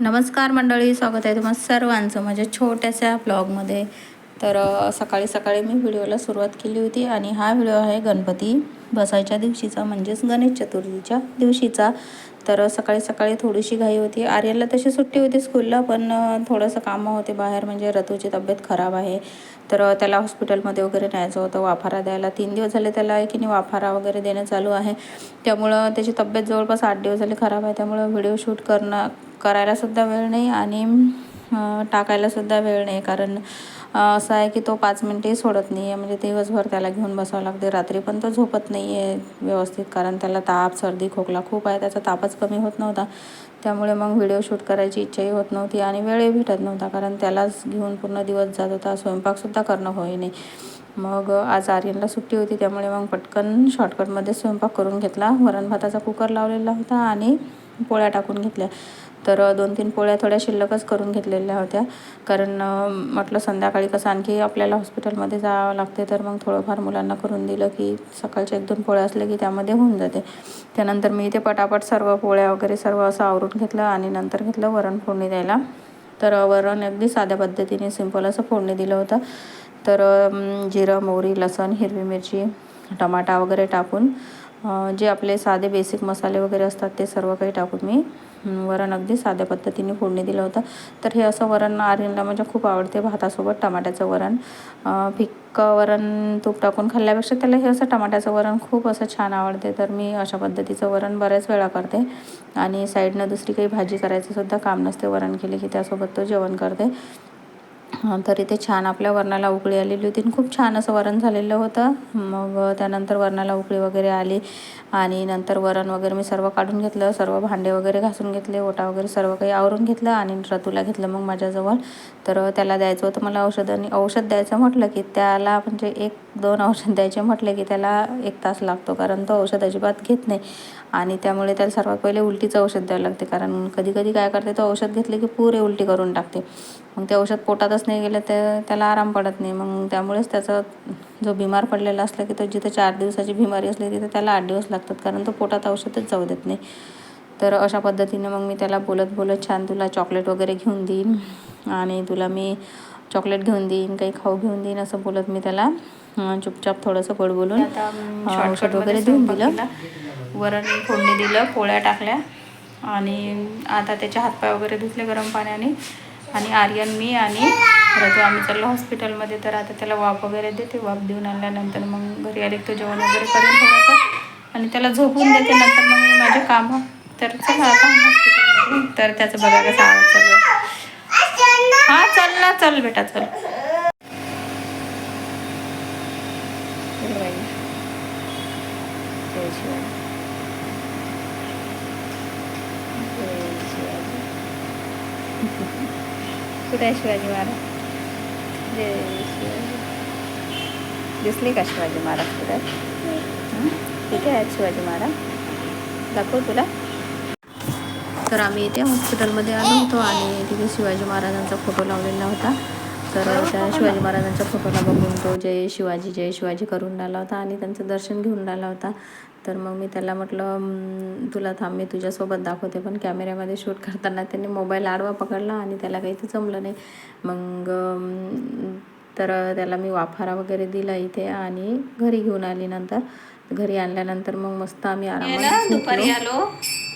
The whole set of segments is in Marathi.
नमस्कार मंडळी स्वागत आहे तुम्हाला सर्वांचं माझ्या छोट्याशा ब्लॉगमध्ये. तर सकाळी सकाळी मी व्हिडिओला सुरुवात केली होती आणि हा व्हिडिओ आहे गणपती बसायच्या दिवशीचा म्हणजेच गणेश चतुर्थीच्या दिवशीचा. तर सकाळी सकाळी थोडीशी घाई होती. आर्यनला तशी सुट्टी होती स्कूलला पण थोडंसं कामं होते बाहेर म्हणजे रतूची तब्येत खराब आहे. तर त्याला हॉस्पिटलमध्ये वगैरे न्यायचं होतं वाफारा द्यायला. तीन दिवस झाले त्याला की नाही वाफारा वगैरे देणं चालू आहे. त्यामुळं त्याची तब्येत जवळपास आठ दिवस झाले खराब आहे. त्यामुळं व्हिडिओ शूट करणं करायलासुद्धा वेळ नाही आणि टाकायलासुद्धा वेळ नाही. कारण असं आहे की तो पाच मिनटंही सोडत नाही आहे म्हणजे दिवसभर त्याला घेऊन बसावं लागते. रात्री पण तो झोपत नाही आहे व्यवस्थित. कारण त्याला ताप सर्दी खोकला खूप आहे. त्याचा तापच कमी होत नव्हता. त्यामुळे मग व्हिडिओ शूट करायची इच्छाही होत नव्हती आणि वेळही भेटत नव्हता. कारण त्यालाच घेऊन पूर्ण दिवस जात होता. स्वयंपाकसुद्धा करणं होई नाही. मग आज आर्यनला सुट्टी होती. त्यामुळे मग पटकन शॉर्टकटमध्ये स्वयंपाक करून घेतला. वरण भाताचा कुकर लावलेला होता आणि पोळ्या टाकून घेतल्या. तर दोन तीन पोळ्या थोड्या शिल्लकच करून घेतलेल्या होत्या. कारण म्हटलं संध्याकाळी कसं आणखी आपल्याला हॉस्पिटलमध्ये जावं लागते तर मग थोडंफार मुलांना करून दिलं की सकाळच्या एक दोन पोळ्या असल्या की त्यामध्ये होऊन जाते. त्यानंतर मी इथे पटापट सर्व पोळ्या वगैरे सर्व असं आवरून घेतलं आणि नंतर घेतलं वरण फोडणी द्यायला. तर वरण अगदी साध्या पद्धतीने सिंपल असं फोडणी दिलं होतं. तर जिरं मोहरी लसण हिरवी मिरची टमाटा वगैरे टाकून जे आपले साधे बेसिक मसाले वगैरे असतात ते सर्व काही टाकून मी वरण अगदी साध्या पद्धतीने फोडणी दिलं होतं. तर हे असं वरण आर्यनला म्हणजे खूप आवडते भातासोबत टमाट्याचं वरण. फिक्कं वरण तूप टाकून खाल्ल्यापेक्षा त्याला हे असं टमाट्याचं वरण खूप असं छान आवडते. तर मी अशा पद्धतीचं वरण बऱ्याच वेळा करते. आणि साईडनं दुसरी काही भाजी करायचं सुद्धा काम नसते वरण केले की त्यासोबत तो जेवण करते. तर इथे छान आपल्या वरणाला उकळी आलेली होती आणि खूप छान असं वरण झालेलं होतं. मग त्यानंतर वरणाला उकळी वगैरे आली आणि नंतर वरण वगैरे मी सर्व काढून घेतलं सर्व भांडे वगैरे घासून घेतले ओटा वगैरे सर्व काही आवरून घेतलं आणि रतूला घेतलं मग माझ्याजवळ. तर त्याला द्यायचं होतं मला औषध आणि औषध द्यायचं म्हटलं की त्याला म्हणजे एक दोन औषध द्यायचे म्हटले की त्याला एक तास लागतो कारण तो औषध अजिबात घेत नाही. आणि त्यामुळे त्याला सर्वात पहिले उलटीचं औषध द्यावं लागते कारण कधी कधी काय करते तो औषध घेतले की पुरे उलटी करून टाकते. मग ते औषध पोटातच नाही गेलं तर त्याला आराम पडत नाही. मग त्यामुळेच त्याचा जो बिमार पडलेला असला की तो जिथं चार दिवसाची बिमारी असली तिथं त्याला आठ दिवस लागतात कारण तो पोटात औषधच जाऊ देत नाही. तर अशा पद्धतीने मग मी त्याला बोलत बोलत छान तुला चॉकलेट वगैरे घेऊन देईन आणि तुला मी चॉकलेट घेऊन देईन काही खाऊ घेऊन देईन असं बोलत मी त्याला. चुपचाप थोडंसं गोड बोलून औषध वगैरे देऊन दिलं. वरण फोडणी दिलं पोळ्या टाकल्या आणि आता त्याचे हातपाय वगैरे धुतले गरम पाण्याने. आणि आर्यन मी आणि रजू आम्ही चाललो हॉस्पिटलमध्ये. तर आता त्याला वाफ वगैरे देते. वाफ देऊन आणल्यानंतर मग घरी आले की तो जेवण वगैरे करून थोडंसं आणि त्याला झोपून देते. नंतर मग मी माझे कामं तर चला आता हॉस्पिटलमध्ये. तर त्याचं बघा कसं आवाज चालू हां चल ना चल बेटा चल. Thank you. जय शिवाजी जय शिवाजी कुठे आहे शिवाजी महाराज? जय शिवाजी. दिसले का शिवाजी महाराज कुठे आहेत? हं? कुठे आहेत शिवाजी महाराज. दाखव तुला. तर आम्ही इथे हॉस्पिटलमध्ये आलो होतो आणि तिथे शिवाजी महाराजांचा फोटो लावलेला होता. तर त्या शिवाजी महाराजांच्या फोटोला बघून तो जय शिवाजी जय शिवाजी करून राहिला होता आणि त्यांचं दर्शन घेऊन राहिला होता. तर मग मी त्याला म्हटलं "हम्म, तुला थांब मी तुझ्यासोबत दाखवते. पण कॅमेऱ्यामध्ये शूट करताना त्यांनी मोबाईल आडवा पकडला आणि त्याला काही ते जमलं नाही. मग तर त्याला मी वाफारा वगैरे दिला इथे आणि घरी घेऊन आली नंतर. घरी आणल्यानंतर मग मस्त आम्ही आरामात दुपारी आलो?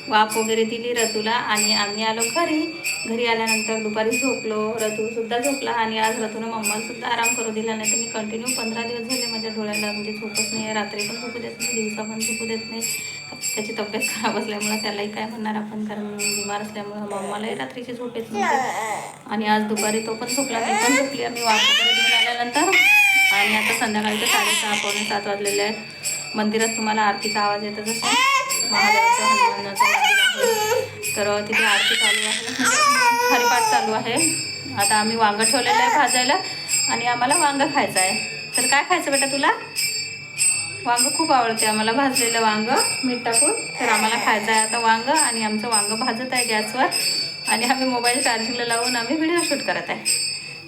वाफ वगैरे दिली रतूला आणि आम्ही आलो घरी. घरी आल्यानंतर दुपारी झोपलो. रतूसुद्धा झोपला आणि आज रतूनं मम्मालासुद्धा आराम करू दिला. नाही तर मी कंटिन्यू पंधरा दिवस झाले माझ्या डोळ्याला. म्हणजे झोपत नाही रात्री पण झोपू देत नाही. दिवसा पण झोपू देत नाही. त्याची तब्येत खराब असल्यामुळं त्यालाही काय म्हणणार आपण? कारण बिमार असल्यामुळं मम्मालाही रात्रीची झोप येत नव्हती. आणि आज दुपारी तो पण झोपला. मी पण झोपली. आम्ही वाफ वगैरे घेऊन आल्यानंतर. आणि आता संध्याकाळचे साडेसहा पावणे सात वाजलेले आहेत. मंदिरात तुम्हाला आरतीचा आवाज येतो जसं. महादेवाचं तर तिथे आरती चालू आहे. हरिपाठ चालू आहे. आता आम्ही वांगं ठेवलेलं आहे भाजायला आणि आम्हाला वांगं खायचं आहे. तर काय खायचं बेटा तुला? वांग खूप आवडते आम्हाला भाजलेलं वांगं मीठ टाकून. तर आम्हाला खायचं आहे आता वांगं आणि आमचं वांगं भाजत आहे गॅसवर. आणि आम्ही मोबाईल चार्जिंगला लावून आम्ही व्हिडिओ शूट करत आहे.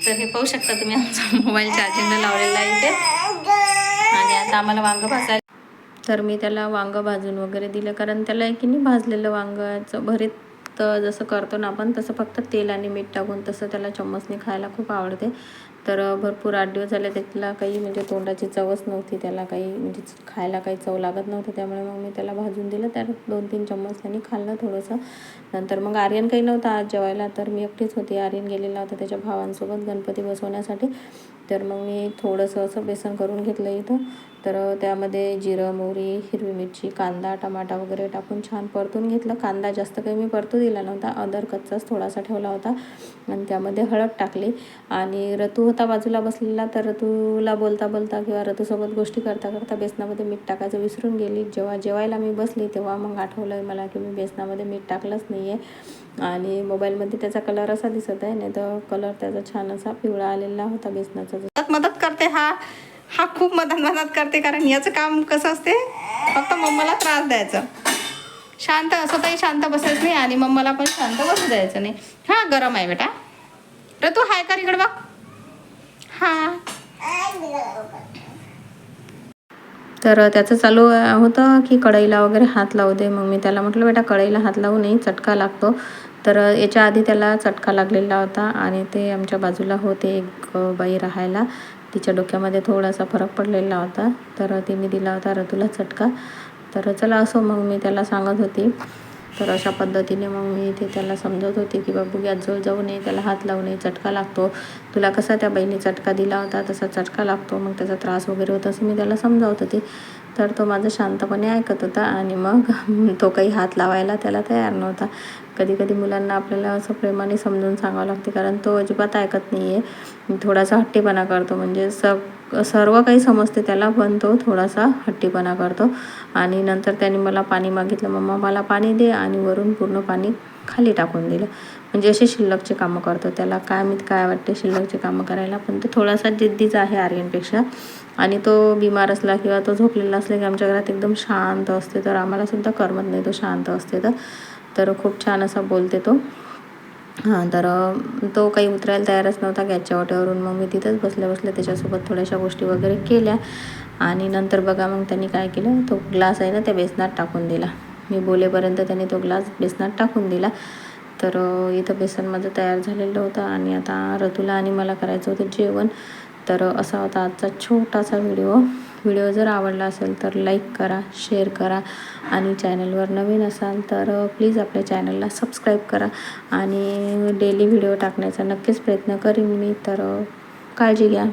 तर हे पाहू शकता तुम्ही आमचा मोबाईल चार्जिंगला लावलेला आहे इथे. आणि आता आम्हाला वांगं भाजायला तर मी त्याला वांगं भाजून वगैरे दिलं. कारण त्याला आहे की नाही भाजलेलं वांगाचं भरीत तर जसं करतो ना आपण तसं फक्त तेल आणि मीठ टाकून तसं त्याला चम्मचने खायला खूप आवडते. तर भरपूर आठ दिवस झाले त्याला काही म्हणजे तोंडाची चवच नव्हती त्याला काही म्हणजे खायला काही चव लागत नव्हती. त्यामुळे मग मी त्याला भाजून दिलं. त्यात दोन तीन चम्मच त्यांनी खाल्लं थोडंसं. नंतर मग आर्यन काही नव्हता आज जेवायला तर मी एकटीच होती. आर्यन गेलेला होता त्याच्या भावांसोबत गणपती बसवण्यासाठी. तर मग मी थोडंसं असं बेसन करून घेतलं इथं. तर त्यामध्ये जिरं मोहरी हिरवी मिरची कांदा टमाटा वगैरे टाकून छान परतून घेतलं. कांदा जास्त काही मी परतू दिला नव्हता. अदर कच्चाच थोडासा ठेवला होता. आणि त्यामध्ये हळद टाकली. आणि रतू होता बाजूला बसलेला तर ऋतूला बोलता बोलता किंवा रतूसोबत गोष्टी करता करता बेसनामध्ये मीठ टाकायचं विसरून गेली. जेव्हा जेवायला मी बसली तेव्हा मग आठवलं मला की मी बेसनामध्ये मीठ टाकलंच नाही आहे आणि मोबाईलमध्ये त्याचा कलर असा दिसत आहे नाही तर कलर त्याचा छान असा पिवळा आलेला होता बेसनाचा. मदत करते हा. हा खूप मदत मदत करते कारण याचं काम कसं असते? फक्त मम्माला त्रास द्यायचं. शांत असं तरी शांत बसायचं नाही आणि मम्माला पण शांत बसू द्यायचं नाही. हा गरम आहे बेटा. रे तू हाय कर इकडे बघ. हा. तर त्याचं चालू होतं की कढईला वगैरे हात लावू दे. मग मी त्याला म्हटलं बेटा कढईला हात लावू नाही चटका लागतो. तर याच्या आधी त्याला चटका लागलेला होता आणि ते आमच्या बाजूला होते एक बाई राहायला. तिच्या डोक्यामध्ये थोडासा फरक पडलेला होता. तर तिने दिला होता ऋतूला चटका. तर चला असो मग मी त्याला सांगत होती. तर अशा पद्धतीने मग मी इथे त्याला समजत होते की बाबू जवळ जाऊ नये त्याला हात लावू नये चटका लागतो. तुला कसा त्या बहिणी चटका दिला होता तसा चटका लागतो. मग त्याचा त्रास वगैरे होता असं मी त्याला समजावत होते. तर तो माझं शांतपणे ऐकत होता आणि मग तो काही हात लावायला त्याला तयार नव्हता. कधी कधी मुलांना आपल्याला असं प्रेमाने समजून सांगावं लागते कारण तो अजिबात ऐकत नाही आहे थोडासा हट्टीपणा करतो म्हणजे स सर्व काही समजते त्याला पण तो थोडासा हट्टीपणा करतो. आणि नंतर त्याने मला पाणी मागितलं. मम्मा मला पाणी दे आणि वरून पूर्ण पाणी खाली टाकून दिलं. म्हणजे असे शिल्लकचे कामं करतो. त्याला काय मी काय वाटते शिल्लकचे कामं करायला पण तो थोडासा जिद्दीचा आहे आर्यनपेक्षा. आणि तो बिमार असला किंवा तो झोपलेला असला की आमच्या घरात एकदम शांत असते तर आम्हाला सुद्धा करमत नाही तो शांत असते तर. तर खूप छान असा बोलते तो. हां तर तो काही उतरायला तयारच नव्हता गॅसच्या वाट्यावरून. मग मी तिथंच बसल्या बसल्या त्याच्यासोबत थोड्याशा गोष्टी वगैरे केल्या. आणि नंतर बघा मग त्यांनी काय केलं तो ग्लास आहे ना त्या बेसनात टाकून दिला. मी बोलेपर्यंत त्याने तो ग्लास बेसनात टाकून दिला. तर इथं बेसन माझं तयार झालेलं होतं आणि आता रतूला आणि मला करायचं होतं जेवण. तर असा होता आजचा छोटासा व्हिडिओ. व्हिडिओ जर आवडला असेल तर लाईक करा शेअर करा आणि चॅनलवर नवीन असाल तर प्लीज आपल्या चॅनलला सबस्क्राईब करा आणि डेली व्हिडिओ टाकण्याचा नक्कीच प्रयत्न करीन मी. तर काळजी घ्या.